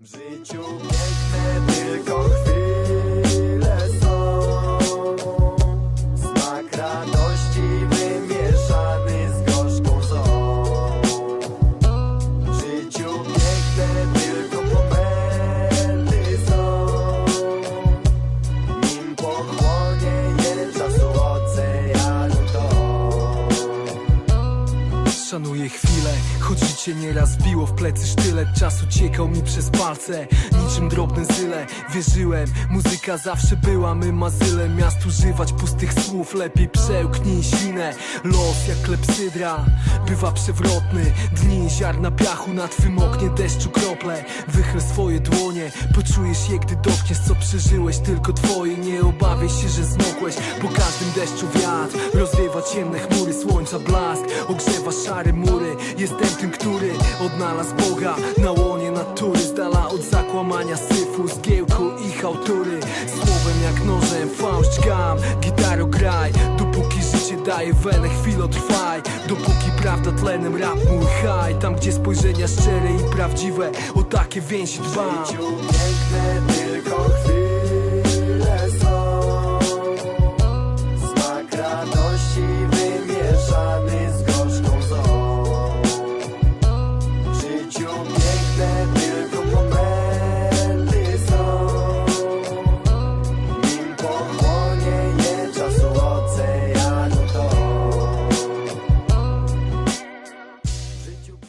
W życiu piękne tylko chwile Szanuję chwilę, choć życie nieraz biło w plecy sztylet Czas uciekał mi przez palce, niczym drobne zyle Wierzyłem, muzyka zawsze była mym mazylem Miast używać pustych słów, lepiej przełknij świnę Los jak klepsydra, bywa przewrotny. Dni ziarna piachu na twym oknie deszczu krople. Wychyl swoje dłonie, poczujesz je gdy dotkniesz co przeżyłeś. Tylko twoje, nie obawiaj się, że zmokłeś Po każdym deszczu wiatr rozwiewa ciemne chmury Słońca blask, ogrzewa szare mury. Jestem tym, który odnalazł Boga Na łonie natury, z dala od zakłamania syfu Zgiełku i hałtury Słowem jak nożem, fałsz gam Gitaro graj, dopóki życie daje wenę Chwilo trwaj, dopóki prawda tlenem Rap mój haj, tam gdzie spojrzenia szczere i prawdziwe O takie więzi dbam